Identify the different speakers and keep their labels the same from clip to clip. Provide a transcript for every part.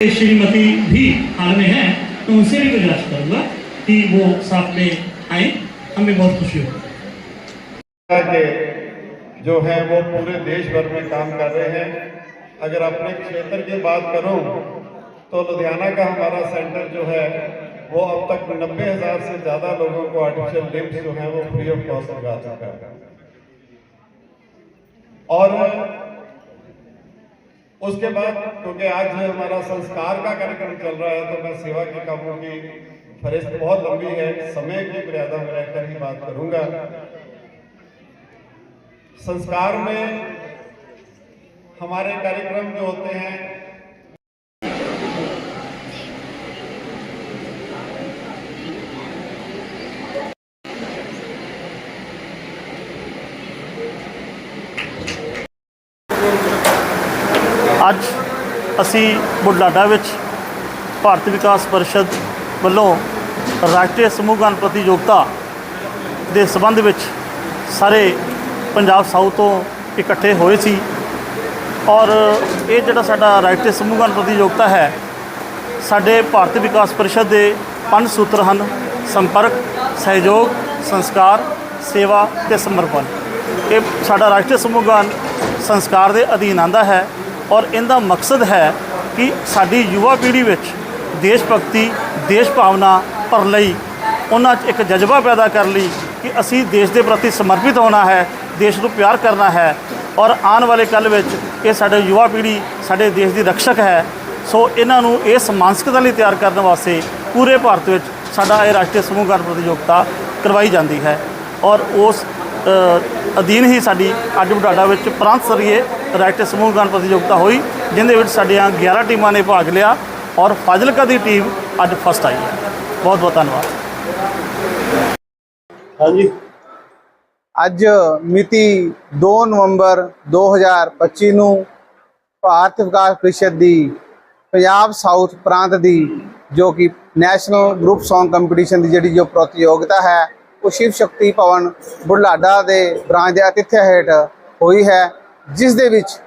Speaker 1: श्रीमती भी हाल में है तो उनसे भी गुजारिश करूँगा कि वो साथ में आए। हमें बहुत खुशी होगी।
Speaker 2: जो है वो पूरे देश भर में काम कर रहे हैं। अगर अपने क्षेत्र की बात करूँ तो लुधियाना का हमारा सेंटर जो है, वो अब तक नब्बे हज़ार से ज़्यादा लोगों को आर्टिफिशियल लिम्स जो है वो फ्री ऑफ़ कॉस्ट लगा चुका है। और उसके बाद, क्योंकि आज हमारा संस्कार का कार्यक्रम चल रहा है तो मैं सेवा के कामों की फहरिस्त बहुत लंबी है, समय की मर्यादा में रहकर ही बात करूँगा। संस्कार में हमारे कार्यक्रम जो होते हैं
Speaker 3: ਅੱਜ ਅਸੀਂ ਬੁਢਲਾਡਾ ਵਿੱਚ ਭਾਰਤ ਵਿਕਾਸ ਪਰਿਸ਼ਦ ਵੱਲੋਂ ਰਾਸ਼ਟਰੀ ਸਮੂਹ ਗਾਨ ਪ੍ਰਤੀਯੋਗਤਾ ਦੇ ਸੰਬੰਧ ਵਿੱਚ ਸਾਰੇ ਪੰਜਾਬ ਸਾਊਥ ਤੋਂ ਇਕੱਠੇ ਹੋਏ ਸੀ ਔਰ ਇਹ ਜਿਹੜਾ ਸਾਡਾ ਰਾਸ਼ਟਰੀ ਸਮੂਹ ਗਾਨ ਪ੍ਰਤੀਯੋਗਤਾ ਹੈ, ਸਾਡੇ ਭਾਰਤ ਵਿਕਾਸ ਪਰਿਸ਼ਦ ਦੇ ਪੰਜ ਸੂਤਰ ਹਨ, ਸੰਪਰਕ, ਸਹਿਯੋਗ, ਸੰਸਕਾਰ, ਸੇਵਾ ਤੇ ਸਮਰਪਣ। ਇਹ ਸਾਡਾ ਰਾਸ਼ਟਰੀ ਸਮੂਹ ਗਾਨ ਸੰਸਕਾਰ ਦੇ ਅਧੀਨ ਆਂਦਾ ਹੈ। ਔਰ ਇਹਦਾ ਮਕਸਦ ਹੈ ਕਿ ਸਾਡੀ ਯੁਵਾ ਪੀੜ੍ਹੀ ਵਿੱਚ ਦੇਸ਼ ਭਗਤੀ, ਦੇਸ਼ ਭਾਵਨਾ ਭਰ ਲਈ, ਉਹਨਾਂ 'ਚ ਇੱਕ ਜਜ਼ਬਾ ਪੈਦਾ ਕਰ ਲਈ ਕਿ ਅਸੀਂ ਦੇਸ਼ ਦੇ ਪ੍ਰਤੀ ਸਮਰਪਿਤ ਹੋਣਾ ਹੈ, ਦੇਸ਼ ਨੂੰ ਪਿਆਰ ਕਰਨਾ ਹੈ ਔਰ ਆਉਣ ਵਾਲੇ ਕੱਲ ਵਿੱਚ ਇਹ ਸਾਡੇ ਯੁਵਾ ਪੀੜ੍ਹੀ, ਸਾਡੇ ਦੇਸ਼ ਦੀ ਰਕਸ਼ਕ ਹੈ। ਸੋ ਇਹਨਾਂ ਨੂੰ ਇਸ ਮਾਨਸਿਕਤਾ ਲਈ ਤਿਆਰ ਕਰਨ ਵਾਸਤੇ ਪੂਰੇ ਭਾਰਤ ਵਿੱਚ ਸਾਡਾ ਇਹ ਰਾਸ਼ਟਰੀ ਸਮੂਹ ਗਾਨ ਪ੍ਰਤੀਯੋਗਤਾ ਕਰਵਾਈ ਜਾਂਦੀ ਹੈ ਔਰ ਉਸ ਅਧੀਨ ਹੀ ਸਾਡੀ ਅੱਜ ਬੁਢਾਡਾ ਵਿੱਚ ਪ੍ਰਾਂਤ ਸਰੀਏ ਰਾਸ਼ਟਰੀ ਸਮੂਹ ਗਾਨ ਪ੍ਰਤੀਯੋਗਤਾ ਹੋਈ ਜਿੰਦੇ ਵਿੱਚ ਸਾਡੀਆਂ 11 ਟੀਮਾਂ ਨੇ ਭਾਗ ਲਿਆ ਔਰ ਫਾਜ਼ਿਲਕਾ ਦੀ ਟੀਮ ਅੱਜ ਫਸਟ ਆਈ ਹੈ। ਬਹੁਤ ਬਹੁਤ ਧੰਨਵਾਦ।
Speaker 2: ਹਾਂਜੀ।
Speaker 4: ਅੱਜ ਮਿਤੀ 2 ਨਵੰਬਰ 2025 ਨੂੰ ਭਾਰਤ ਵਿਕਾਸ ਪ੍ਰੀਸ਼ਦ ਦੀ ਪੰਜਾਬ ਸਾਊਥ ਪ੍ਰਾਂਤ ਦੀ ਜੋ ਕਿ ਨੈਸ਼ਨਲ ਗਰੁੱਪ Song ਕੰਪੀਟੀਸ਼ਨ ਦੀ ਜਿਹੜੀ ਜੋ ਪ੍ਰਤੀਯੋਗਤਾ ਹੈ ਉਹ ਸ਼ਿਵ ਸ਼ਕਤੀ ਭਵਨ ਬੁਢਲਾਡਾ ਦੇ ਬ੍ਰਾਂਚ ਦੇ ਅਤਿਥਿਆ ਹੇਠ ਹੋਈ ਹੈ। ਜਿਸ ਦੇ ਵਿੱਚ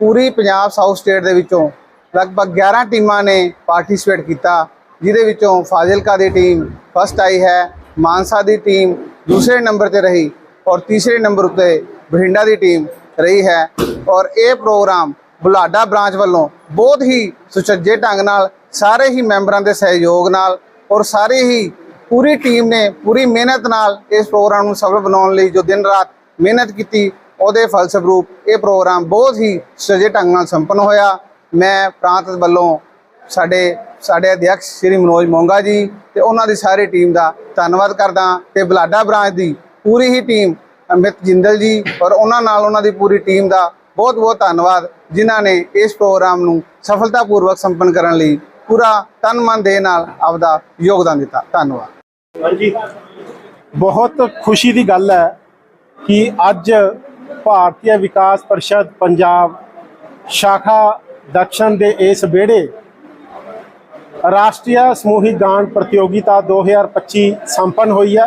Speaker 4: ਪੂਰੀ ਪੰਜਾਬ ਸਾਊਥ ਸਟੇਟ ਦੇ ਵਿੱਚੋਂ ਲਗਭਗ 11 ਟੀਮਾਂ ਨੇ ਪਾਰਟਿਸਿਪੇਟ ਕੀਤਾ, ਜਿਹਦੇ ਵਿੱਚੋਂ ਫਾਜ਼ਿਲਕਾ ਦੀ ਟੀਮ ਫਸਟ ਆਈ ਹੈ, ਮਾਨਸਾ ਦੀ ਟੀਮ ਦੂਸਰੇ ਨੰਬਰ ਤੇ ਰਹੀ ਔਰ ਤੀਸਰੇ ਨੰਬਰ ਉੱਤੇ ਬਠਿੰਡਾ ਦੀ ਟੀਮ ਰਹੀ ਹੈ ਔਰ ਇਹ ਪ੍ਰੋਗਰਾਮ ਬੁਲਾਡਾ ਬ੍ਰਾਂਚ ਵੱਲੋਂ ਬਹੁਤ ਹੀ ਸੁਚੱਜੇ ਢੰਗ ਨਾਲ ਸਾਰੇ ਹੀ ਮੈਂਬਰਾਂ ਦੇ ਸਹਿਯੋਗ ਨਾਲ ਔਰ ਸਾਰੇ ਹੀ ਪੂਰੀ ਟੀਮ ਨੇ ਪੂਰੀ ਮਿਹਨਤ ਨਾਲ ਇਸ ਪ੍ਰੋਗਰਾਮ ਨੂੰ ਸਫਲ ਬਣਾਉਣ ਲਈ ਜੋ ਦਿਨ ਰਾਤ ਮਿਹਨਤ ਕੀਤੀ ਉਹਦੇ ਫਲਸਰੂਪ ਇਹ ਪ੍ਰੋਗਰਾਮ ਬਹੁਤ ਹੀ ਸਜੇ ਢੰਗ ਨਾਲ ਸੰਪੰਨ ਹੋਇਆ। ਮੈਂ ਪ੍ਰਾਂਤ ਵੱਲੋਂ ਸਾਡੇ ਸਾਡੇ ਅਧਿਆਕਸ਼ ਸ਼੍ਰੀ ਮਨੋਜ ਮੋਂਗਾ ਜੀ ਤੇ ਉਹਨਾਂ ਦੀ ਸਾਰੀ ਟੀਮ ਦਾ ਧੰਨਵਾਦ ਕਰਦਾ ਤੇ ਬਲਾਡਾ ਬ੍ਰਾਂਚ ਦੀ ਪੂਰੀ ਹੀ ਟੀਮ ਅਮਿਤ ਜਿੰਦਲ ਜੀ ਔਰ ਉਹਨਾਂ ਨਾਲ ਉਹਨਾਂ ਦੀ ਪੂਰੀ ਟੀਮ ਦਾ ਬਹੁਤ ਬਹੁਤ ਧੰਨਵਾਦ, ਜਿਨ੍ਹਾਂ ਨੇ ਇਸ ਪ੍ਰੋਗਰਾਮ ਨੂੰ ਸਫਲਤਾਪੂਰਵਕ ਸੰਪੰਨ ਕਰਨ ਲਈ ਪੂਰਾ ਤਨ ਮਨ ਦੇ ਨਾਲ ਆਪਦਾ ਯੋਗਦਾਨ ਦਿੱਤਾ। ਧੰਨਵਾਦ।
Speaker 5: ਬਹੁਤ ਖੁਸ਼ੀ ਦੀ ਗੱਲ ਹੈ ਕਿ ਅੱਜ ਭਾਰਤੀ ਵਿਕਾਸ ਪਰਿਸ਼ਦ ਪੰਜਾਬ ਸ਼ਾਖਾ ਦਕਸ਼ਣ ਦੇ ਇਸ ਵਿਹੜੇ ਰਾਸ਼ਟਰੀ ਸਮੂਹਿਕ ਗਾਨ ਪ੍ਰਤੀਯੋਗਿਤਾ 2025 ਸੰਪੰਨ ਹੋਈ ਹੈ।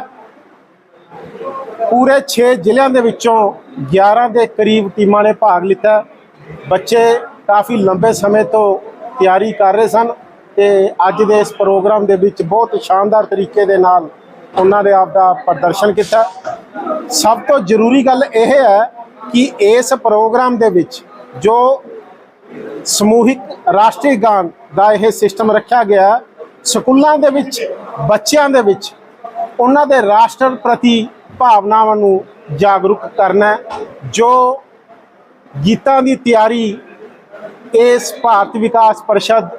Speaker 5: ਪੂਰੇ 6 ਜ਼ਿਲ੍ਹਿਆਂ ਦੇ ਵਿੱਚੋਂ 11 ਦੇ ਕਰੀਬ ਟੀਮਾਂ ਨੇ ਭਾਗ ਲਿੱਤਾ ਬੱਚੇ ਕਾਫੀ ਲੰਬੇ ਸਮੇਂ ਤੋਂ ਤਿਆਰੀ ਕਰ ਰਹੇ ਸਨ ਤੇ ਅੱਜ ਦੇ ਇਸ ਪ੍ਰੋਗਰਾਮ ਦੇ ਵਿੱਚ ਬਹੁਤ ਸ਼ਾਨਦਾਰ ਤਰੀਕੇ ਦੇ ਨਾਲ ਉਹਨਾਂ ਨੇ ਆਪ ਦਾ ਪ੍ਰਦਰਸ਼ਨ ਕੀਤਾ ਸਭ ਤੋਂ ਜ਼ਰੂਰੀ ਗੱਲ ਇਹ ਹੈ ਕਿ ਇਸ ਪ੍ਰੋਗਰਾਮ ਦੇ ਵਿੱਚ ਜੋ ਸਮੂਹਿਕ ਰਾਸ਼ਟਰੀ ਗਾਨ ਦਾ ਇਹ ਸਿਸਟਮ ਰੱਖਿਆ ਗਿਆ, ਸਕੂਲਾਂ ਦੇ ਵਿੱਚ, ਬੱਚਿਆਂ ਦੇ ਵਿੱਚ, ਉਹਨਾਂ ਦੇ ਰਾਸ਼ਟਰ ਪ੍ਰਤੀ ਭਾਵਨਾਵਾਂ ਨੂੰ ਜਾਗਰੂਕ ਕਰਨਾ ਜੋ ਗੀਤਾਂ ਦੀ ਤਿਆਰੀ ਇਸ ਭਾਰਤ ਵਿਕਾਸ ਪਰਿਸ਼ਦ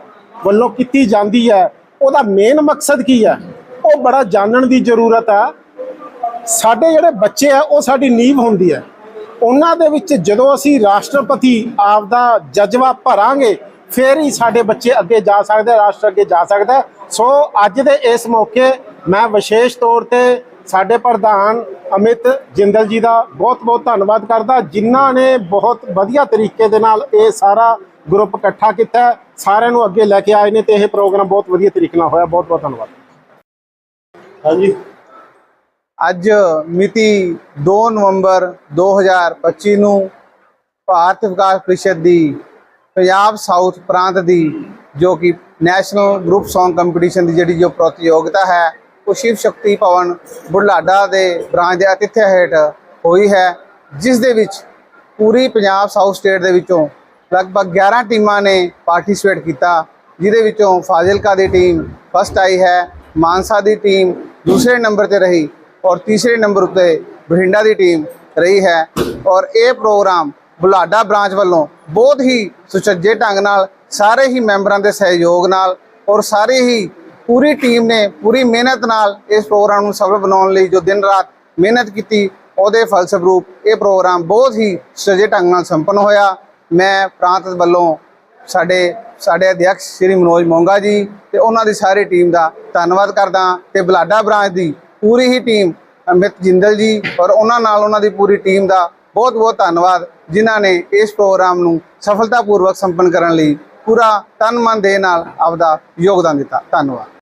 Speaker 5: ਵੱਲੋਂ ਕੀਤੀ ਜਾਂਦੀ ਹੈ, ਉਹਦਾ ਮੇਨ ਮਕਸਦ ਕੀ ਹੈ? ਉਹ ਬੜਾ ਜਾਣਨ ਦੀ ਜ਼ਰੂਰਤ ਹੈ ਸਾਡੇ ਜਿਹੜੇ ਬੱਚੇ ਆ, ਉਹ ਸਾਡੀ ਨੀਂਵ ਹੁੰਦੀ ਹੈ। ਉਹਨਾਂ ਦੇ ਵਿੱਚ ਜਦੋਂ ਅਸੀਂ ਰਾਸ਼ਟਰਪਤੀ ਆਪ ਦਾ ਜਜ਼ਬਾ ਭਰਾਂਗੇ, ਫਿਰ ਹੀ ਸਾਡੇ ਬੱਚੇ ਅੱਗੇ ਜਾ ਸਕਦੇ ਰਾਸ਼ਟਰ ਅੱਗੇ ਜਾ ਸਕਦਾ ਸੋ ਅੱਜ ਦੇ ਇਸ ਮੌਕੇ ਮੈਂ ਵਿਸ਼ੇਸ਼ ਤੌਰ ਤੇ ਸਾਡੇ ਪ੍ਰਧਾਨ ਅਮਿਤ ਜਿੰਦਲ ਜੀ ਦਾ ਬਹੁਤ-ਬਹੁਤ ਧੰਨਵਾਦ ਕਰਦਾ, ਜਿਨ੍ਹਾਂ ਨੇ ਬਹੁਤ ਵਧੀਆ ਤਰੀਕੇ ਦੇ ਨਾਲ ਇਹ ਸਾਰਾ ਗਰੁੱਪ ਇਕੱਠਾ ਕੀਤਾ ਸਾਰਿਆਂ ਨੂੰ ਅੱਗੇ ਲੈ ਕੇ ਆਏ ਨੇ ਤੇ ਇਹ ਪ੍ਰੋਗਰਾਮ ਬਹੁਤ ਵਧੀਆ ਤਰੀਕੇ ਨਾਲ ਹੋਇਆ। ਬਹੁਤ-ਬਹੁਤ ਧੰਨਵਾਦ।
Speaker 2: ਹਾਂਜੀ।
Speaker 4: ਅੱਜ ਮਿਤੀ 2 ਨਵੰਬਰ 2025 ਨੂੰ ਭਾਰਤ ਵਿਕਾਸ ਪ੍ਰੀਸ਼ਦ ਦੀ ਪੰਜਾਬ ਸਾਊਥ ਪ੍ਰਾਂਤ ਦੀ ਜੋ ਕਿ ਨੈਸ਼ਨਲ ਗਰੁੱਪ Song ਕੰਪੀਟੀਸ਼ਨ ਦੀ ਜਿਹੜੀ ਜੋ ਪ੍ਰਤੀਯੋਗਤਾ ਹੈ, ਉਹ ਸ਼ਿਵ ਸ਼ਕਤੀ ਭਵਨ ਬੁਢਲਾਡਾ ਦੇ ਬ੍ਰਾਂਚ ਦੇ ਅਤਿਥਿਆ ਹੇਠ ਹੋਈ ਹੈ, ਜਿਸ ਦੇ ਵਿੱਚ ਪੂਰੀ ਪੰਜਾਬ ਸਾਊਥ ਸਟੇਟ ਦੇ ਵਿੱਚੋਂ ਲਗਭਗ 11 ਟੀਮਾਂ ਨੇ ਪਾਰਟਿਸਿਪੇਟ ਕੀਤਾ, ਜਿਹਦੇ ਵਿੱਚੋਂ ਫਾਜ਼ਿਲਕਾ ਦੀ ਟੀਮ ਫਸਟ ਆਈ ਹੈ, ਮਾਨਸਾ ਦੀ ਟੀਮ ਦੂਸਰੇ ਨੰਬਰ ਤੇ ਰਹੀ ਔਰ ਤੀਸਰੇ ਨੰਬਰ ਉੱਤੇ ਬਠਿੰਡਾ ਦੀ ਟੀਮ ਰਹੀ ਹੈ ਔਰ ਇਹ ਪ੍ਰੋਗਰਾਮ ਬੁਲਾਡਾ ਬ੍ਰਾਂਚ ਵੱਲੋਂ ਬਹੁਤ ਹੀ ਸੁਚੱਜੇ ਢੰਗ ਨਾਲ ਸਾਰੇ ਹੀ ਮੈਂਬਰਾਂ ਦੇ ਸਹਿਯੋਗ ਨਾਲ ਔਰ ਸਾਰੇ ਹੀ ਪੂਰੀ ਟੀਮ ਨੇ ਪੂਰੀ ਮਿਹਨਤ ਨਾਲ ਇਸ ਪ੍ਰੋਗਰਾਮ ਨੂੰ ਸਫਲ ਬਣਾਉਣ ਲਈ ਜੋ ਦਿਨ ਰਾਤ ਮਿਹਨਤ ਕੀਤੀ, ਉਹਦੇ ਫਲਸਰੂਪ ਇਹ ਪ੍ਰੋਗਰਾਮ ਬਹੁਤ ਹੀ ਸੁਚੱਜੇ ਢੰਗ ਨਾਲ ਸੰਪੰਨ ਹੋਇਆ। ਮੈਂ ਪ੍ਰਾਂਤ ਵੱਲੋਂ ਸਾਡੇ ਸਾਡੇ ਅਧਿਆਕਸ਼ ਸ਼੍ਰੀ ਮਨੋਜ ਮੋਂਗਾ ਜੀ ਤੇ ਉਹਨਾਂ ਦੀ ਸਾਰੀ ਟੀਮ ਦਾ ਧੰਨਵਾਦ ਕਰਦਾ ਤੇ ਬਲਾਡਾ ਬ੍ਰਾਂਚ ਦੀ ਪੂਰੀ ਹੀ ਟੀਮ ਅਮਿਤ ਜਿੰਦਲ ਜੀ ਔਰ ਉਹਨਾਂ ਨਾਲ ਉਹਨਾਂ ਦੀ ਪੂਰੀ ਟੀਮ ਦਾ ਬਹੁਤ ਬਹੁਤ ਧੰਨਵਾਦ, ਜਿਨ੍ਹਾਂ ਨੇ ਇਸ ਪ੍ਰੋਗਰਾਮ ਨੂੰ ਸਫਲਤਾਪੂਰਵਕ ਸੰਪੰਨ ਕਰਨ ਲਈ ਪੂਰਾ ਤਨ ਮਨ ਦੇ ਨਾਲ ਆਪਦਾ ਯੋਗਦਾਨ ਦਿੱਤਾ। ਧੰਨਵਾਦ।